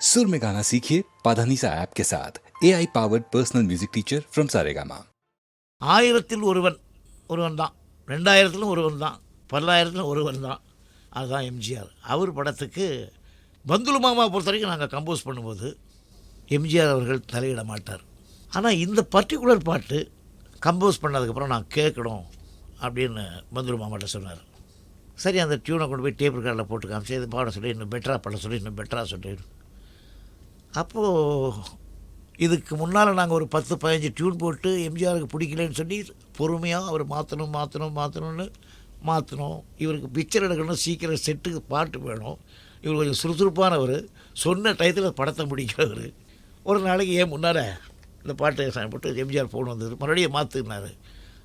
सुर में गाना सीखिए पाधानीसा ऐप के साथ A I powered personal music teacher from Saregama ஆயிரத்தில் ஒருவன் ஒருவன் தான் ரெண்டாயிரத்திலும் ஒருவன் தான் பல்லாயிரத்திலும் ஒருவன் தான் அதுதான் எம்ஜிஆர் அவர் படத்துக்கு பந்துலு மாமா பொறுத்த வரைக்கும் நாங்கள் கம்போஸ் பண்ணும்போது எம்ஜிஆர் அவர்கள் தலையிட மாட்டார் ஆனால் இந்த பர்டிகுலர் பாட்டு கம்போஸ் பண்ணதுக்கப்புறம் நான் கேட்கணும் அப்படின்னு பந்துலு மாமாட்ட சொன்னார் சரி அந்த டியூனை கொண்டு போய் டேப் ரெக்கார்டில் போட்டு காமிச்சு இது பாட சொல்லி இன்னும் பெட்டராக பண்ண சொல்லி இன்னும் பெட்டராக சொல்லி அப்போது இதுக்கு முன்னால் நாங்கள் ஒரு பத்து பதினஞ்சு டியூன் போட்டு எம்ஜிஆருக்கு பிடிக்கலன்னு சொல்லி பொறுமையாக அவர் மாற்றணும் மாற்றணும் மாற்றணும்னு மாற்றணும் இவருக்கு பிக்சர் எடுக்கணும் சீக்கிரம் செட்டுக்கு பாட்டு வேணும். இவர் கொஞ்சம் சுறுசுறுப்பானவர். சொன்ன டயத்தில் படத்தை முடிக்கிறவர். ஒரு நாளைக்கு ஏன் முன்னால் இந்த பாட்டு சாமி போட்டு எம்ஜிஆர் ஃபோன் வந்தது. மறுபடியும் மாற்றுனார்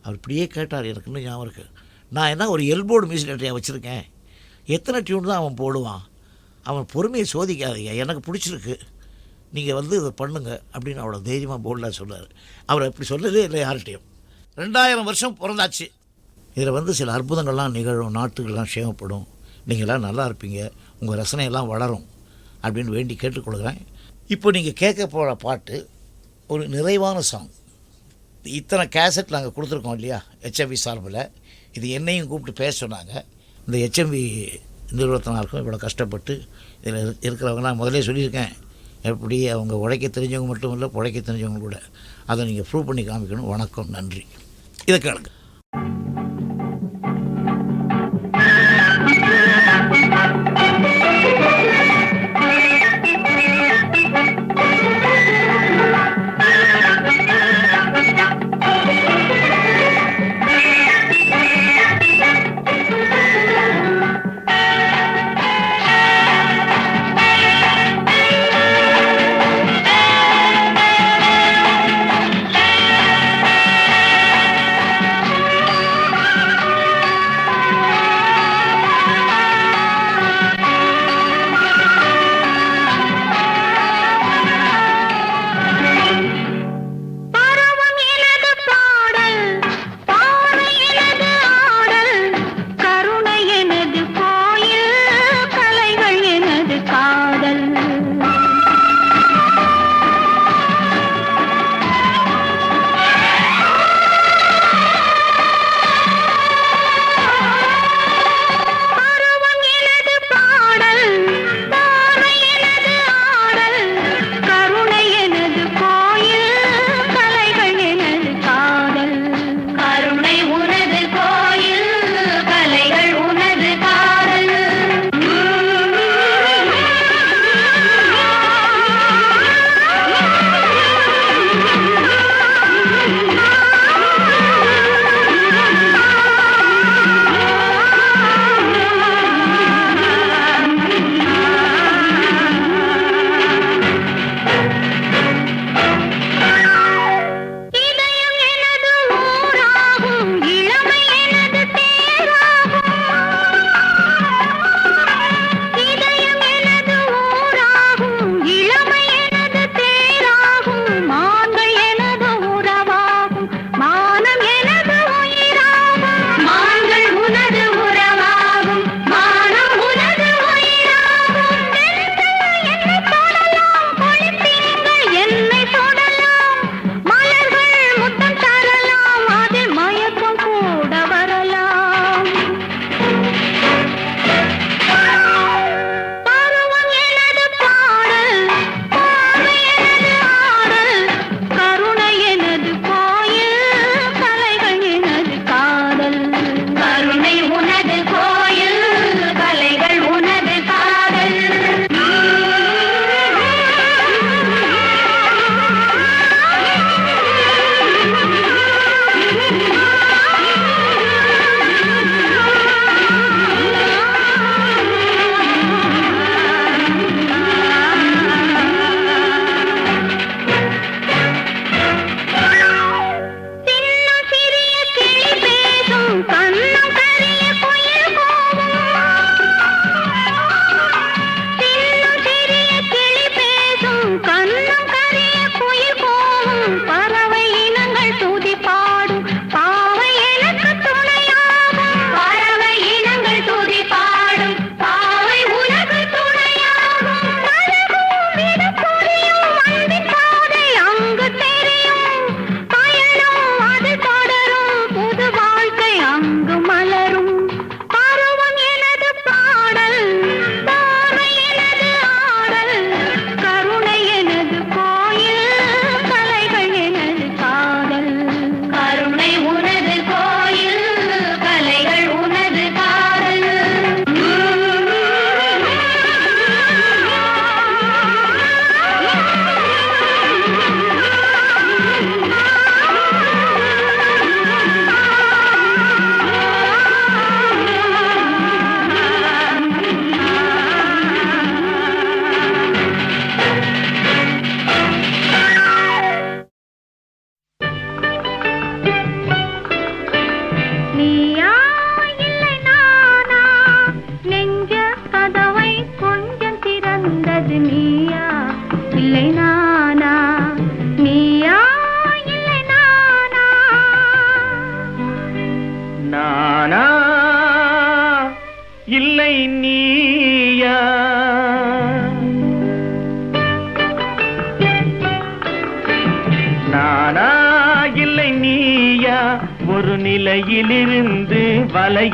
அவர் இப்படியே கேட்டார். எனக்கு இன்னும் ஞாபகம் இருக்குது நான் என்ன ஒரு எல்போர்டு மியூசிக் நிறையா வச்சுருக்கேன். எத்தனை டியூன் தான் அவன் போடுவான்? அவன் பொறுமையை சோதிக்காதீங்க. எனக்கு பிடிச்சிருக்கு. நீங்கள் வந்து இதை பண்ணுங்க அப்படின்னு அவ்வளோ தைரியமாக போல்டாக சொன்னார் அவர் அப்படி சொல்லதே இல்லை யார்கிட்டையும். ரெண்டாயிரம் வருஷம் பிறந்தாச்சு. இதில் வந்து சில அற்புதங்கள்லாம் நிகழும் நாட்டுகள்லாம் சேமப்படும். நீங்களாம் நல்லா இருப்பீங்க உங்கள் ரசனையெல்லாம் வளரும் அப்படின்னு வேண்டி கேட்டுக்கொள்கிறேன் இப்போ நீங்கள் கேட்க போகிற பாட்டு ஒரு நிறைவான சாங் இத்தனை கேசட் நாங்கள் கொடுத்துருக்கோம் இல்லையா ஹெச்எம்வி சார்பில். இது என்னையும் கூப்பிட்டு பேச சொன்னாங்க. இந்த ஹெச்எம்வி நிறுவனத்தினருக்கும் இவ்வளோ கஷ்டப்பட்டு இதில் இருக்கிறவங்க நான் முதலே சொல்லியிருக்கேன். எப்படி அவங்க உழைக்க தெரிஞ்சவங்க மட்டும் இல்லை உழைக்க தெரிஞ்சவங்க கூட. அதை நீங்கள் ப்ரூவ் பண்ணி காமிக்கணும். வணக்கம் நன்றி. இதை கேளுங்க.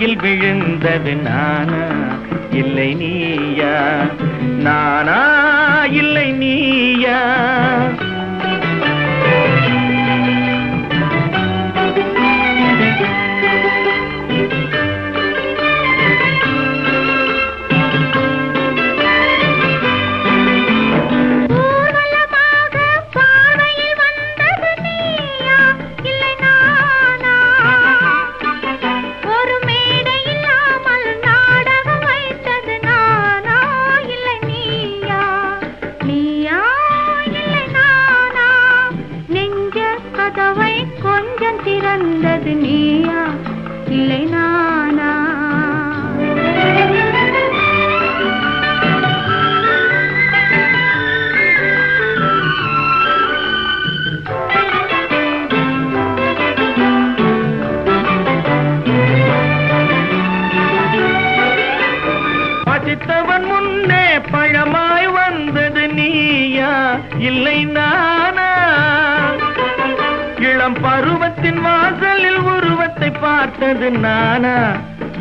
அருகில் விழுந்தது நானா.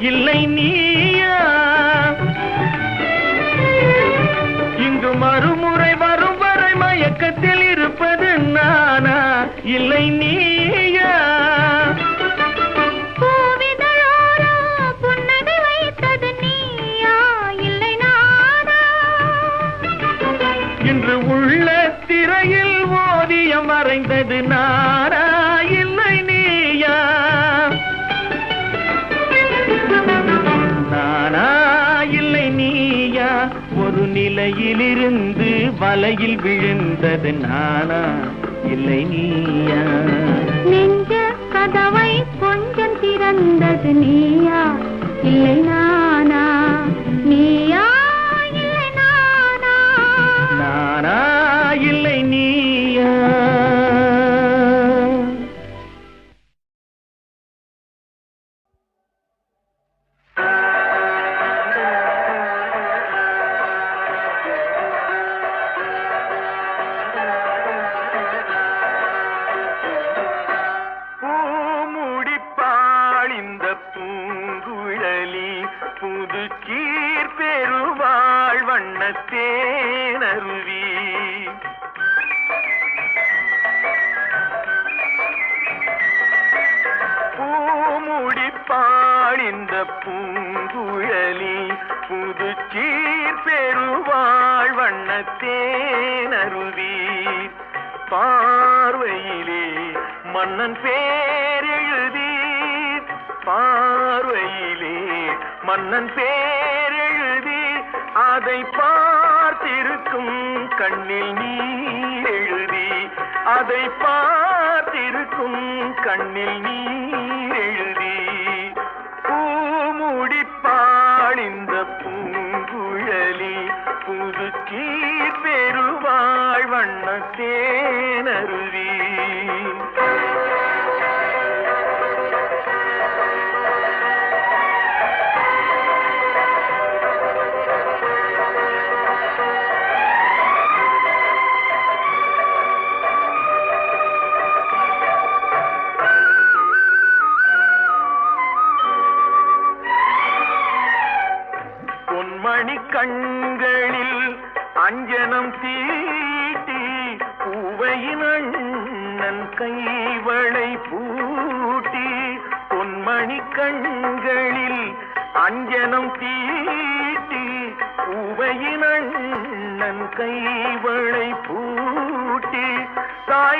இல்லை நீயா? இங்கு மறுமுறை வரும் வரை மயக்கத்தில் இருப்பது நானா? இல்லை நீயா? இன்று உள்ள திரையில் ஓதியம் வரைந்தது நாரா இருந்து வலையில் விழுந்தது நானா? இல்லை நீயா? நெஞ்ச கதவை கொஞ்சம் திறந்தது நீயா? இல்லை நான் மன்னன் பேரெழுதி அதை பார்த்திருக்கும் கண்ணில் நீ எழுதி அதை பார்த்திருக்கும் கண்ணில் நீ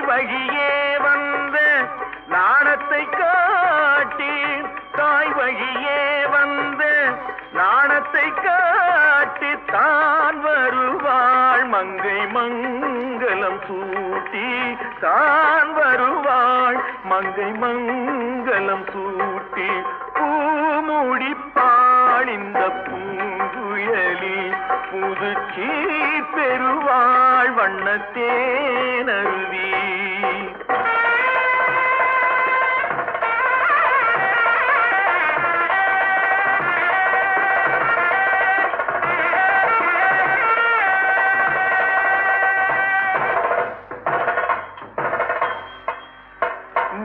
வழியே வந்த நாணத்தை காட்டி தாய் வழியே வந்த நாணத்தை காட்டி தான் வருவாள். மங்கை மங்களம் சூட்டி தான் வருவாள். மங்கை மங்களம் சூட்டி பூமுடிப்பாள் இந்த புதுச்சி பெருவாழ் வண்ணத்தேனருவி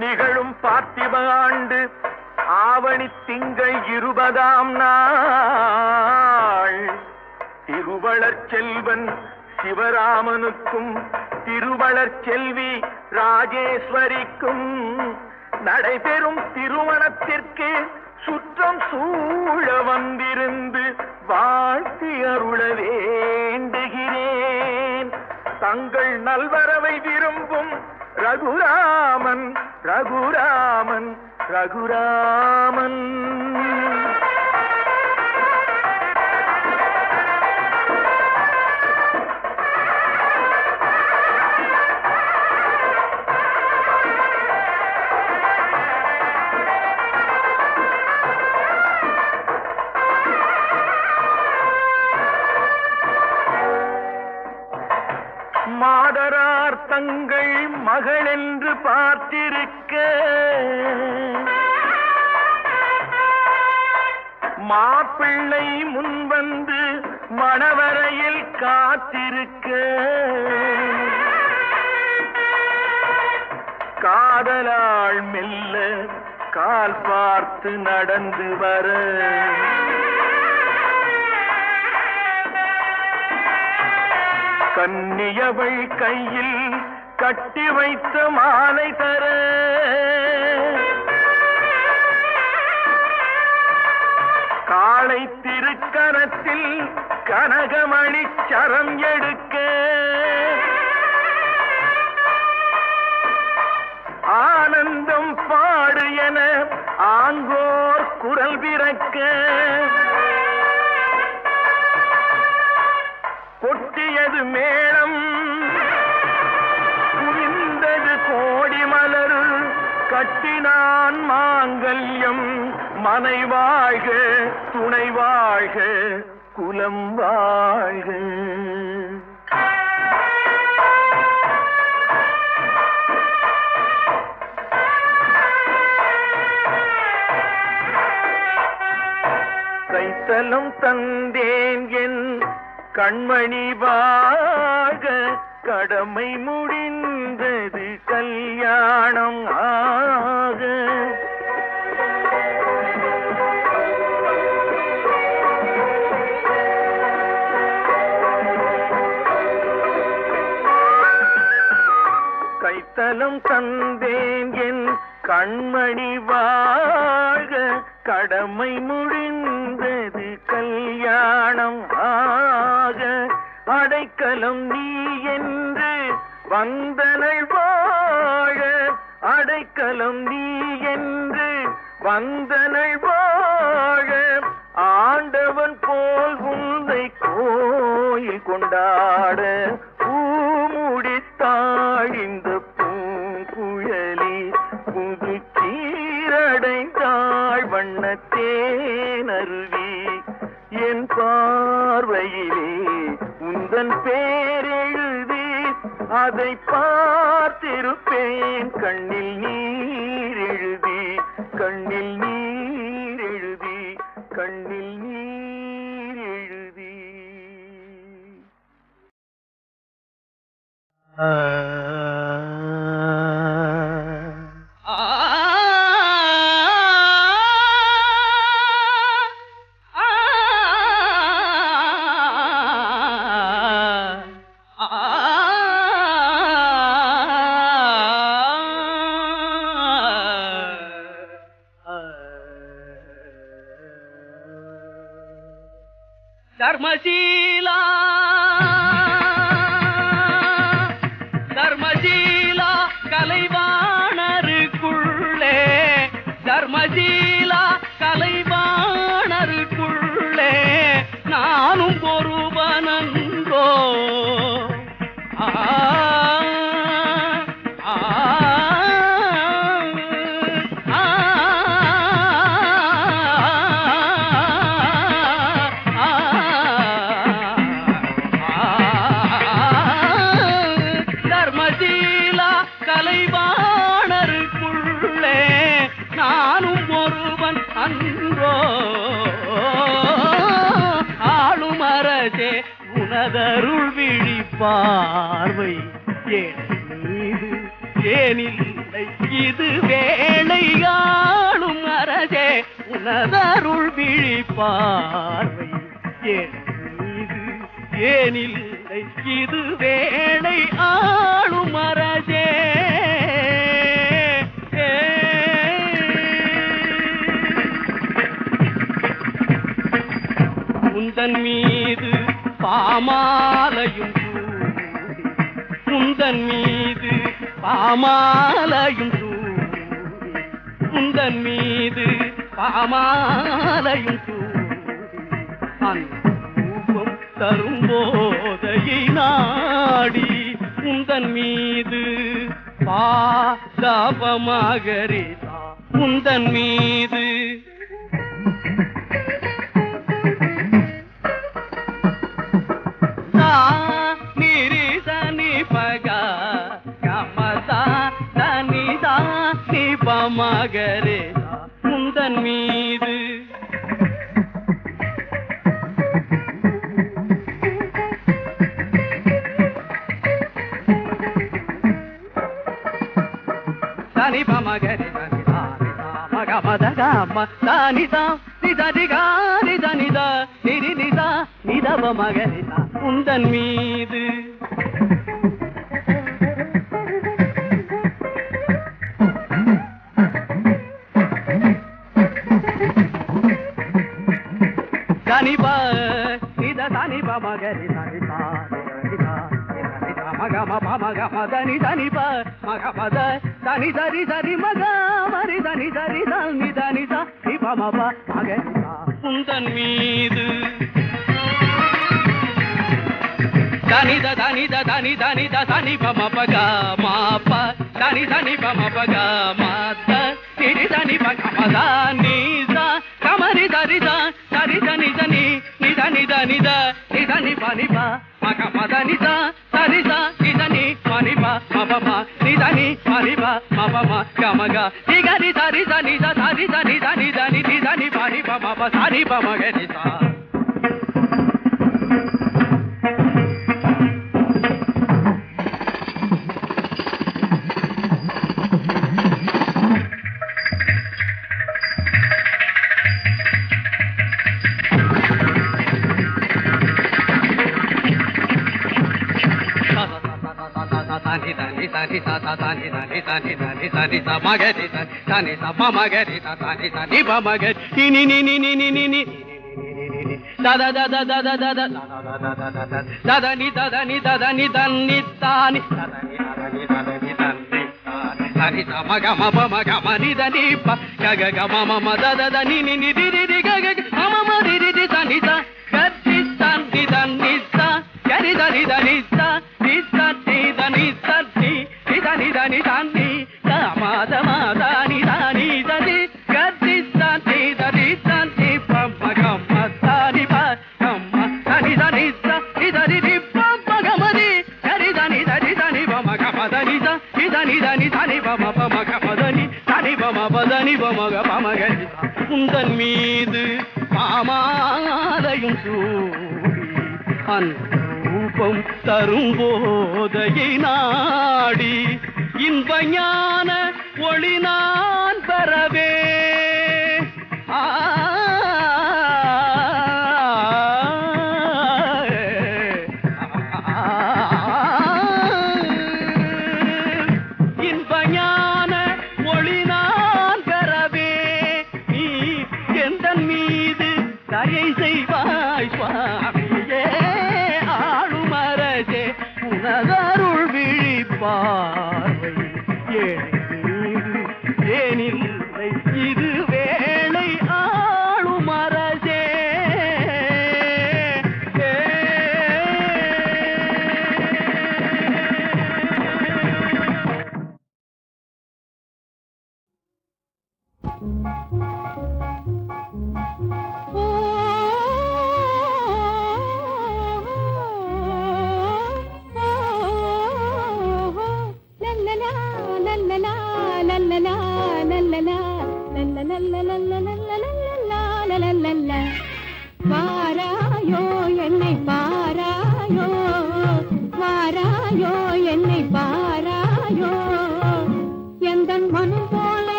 நிகழும் பார்த்திப ஆண்டு ஆவணி திங்கள் இருபதாம் நாள். திருவளர் செல்வன் சிவராமனுக்கும் திருவளர் செல்வி ராஜேஸ்வரிக்கும் நடைபெறும் திருமணத்திற்கு சுற்றம் சூழ வந்திருந்து வாழ்த்தி அருள வேண்டுகிறேன். தங்கள் நல்வரவை விரும்பும் ரகுராமன் ரகுராமன் ரகுராமன். மாதரார் தங்கள் மகள் என்று பார்த்திருக்க. மாப்பிள்ளை முன்வந்து மணவரையில் காத்திருக்க. காதலாள் மெல்ல கால் பார்த்து நடந்து வர. கன்னியவள் கையில் கட்டி வைத்த மாலை தர. காளை திருக்கரத்தில் கனகமணி சரம் எடுக்க. ஆனந்தம் பாடு என ஆங்கோர் குரல் பிறக்க. கொட்டியது மேளம். குவிந்தது கோடி மலர். கட்டினான் மாங்கல்யம். மனை வாழ்க துணை வாழ்க குலம் வாழ்க. கைத்தலம் தந்தேன் என் கண்மணி வாழ கடமை முடிந்தது கல்யாணம் ஆக. கைத்தலம் தந்தேன் என் கண்மணி வாழ கடமை முடிந்தது கல்யாணம் ஆக அடைக்கலம் நீ என்று வந்தனை வாழ அடைக்கலம் நீ என்று வந்தனை வாழ ஆண்டவன் போல் உந்தை கோயில் கொண்டாட பார்த்திருப்பேன். கண்ணில் நீர் எழுதி கண்ணில் நீர் எழுதி கண்ணில் நீர் எழுதி. கலைவா மனதருள் விழி பார்வை ஏன் ஏனில்லை இது வேளை ஆளும் அரசே உந்தன் மீது பாமாலையும் சூடி. மீது பாமாலையும் சூடி. மீது பாமாலையும் சூடி தரும் போதையை நாடி உந்தன் மீது பாதபமகரிதா உந்தன் மீது. அதன் மீது సని పమగరి మగమద గమ దానిదా నిదరిగా నిద నిద నిరి నిద నిదవ మగరి ఉందన్ మీదు దని బ నిద దని బ మగరి దని బ మగ మగ మగ మదని దని బ మగ మద దని దరి దరి మగ మరి దని దరి దని దని దని బ మగ మగరి ఉందన్ మీదు. దని ద దని ద దని దని ద దని బ మగ మా ప దని దని బ మగ మా ద తిరి దని బ మద నీ ద కమరి దరి ద సరిజ నిజ ని నిజ నిజ నిజ నిజ ని పని పా మగ పద నిజ సరిజ నిజ ని పని పా మబమ నిజ ని పని పా మబమ గమగ నిగ నిజ నిజ నిజ సరిజ నిజ నిజ నిజ ని పని పా సరి పమగ నిజ சா நிரி சனி பக கமதா தனி தா நி பமகரே முந்தன் மீது தனி பமகரி தனி தா நி தா மக மத கம தனி தா நித நிகா நித நித நிரி நித நிதவ மகரித உந்தன் மீது தனிப நித தனிப மகரி தனித மக மப மக மதனி தனிப மக மத தனி தரி தரி மக மரி தனி தரி தனி தனி தனிப மப மகரி உந்தன் மீது தனித தனித தனி தனித தனி பம பக மாப்ப தனி தனி பம பக மாத்த திரி தனி பக மத நீச கமரி தரித தரி தனி தனி நித நித நித நித நி பனி ப மக மத நித தரித நித நி பனி ப மப ம நித நி பனி ப மப ம கமக நிகரி தரித நித தரித நித நித நி நித நி பனி ப மப சரி ப மக நித மீது பாமாலையும் சூடி தரும் போதையை நாடி இன்ப ஞான ஒளி நான் பெறவே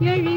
எழு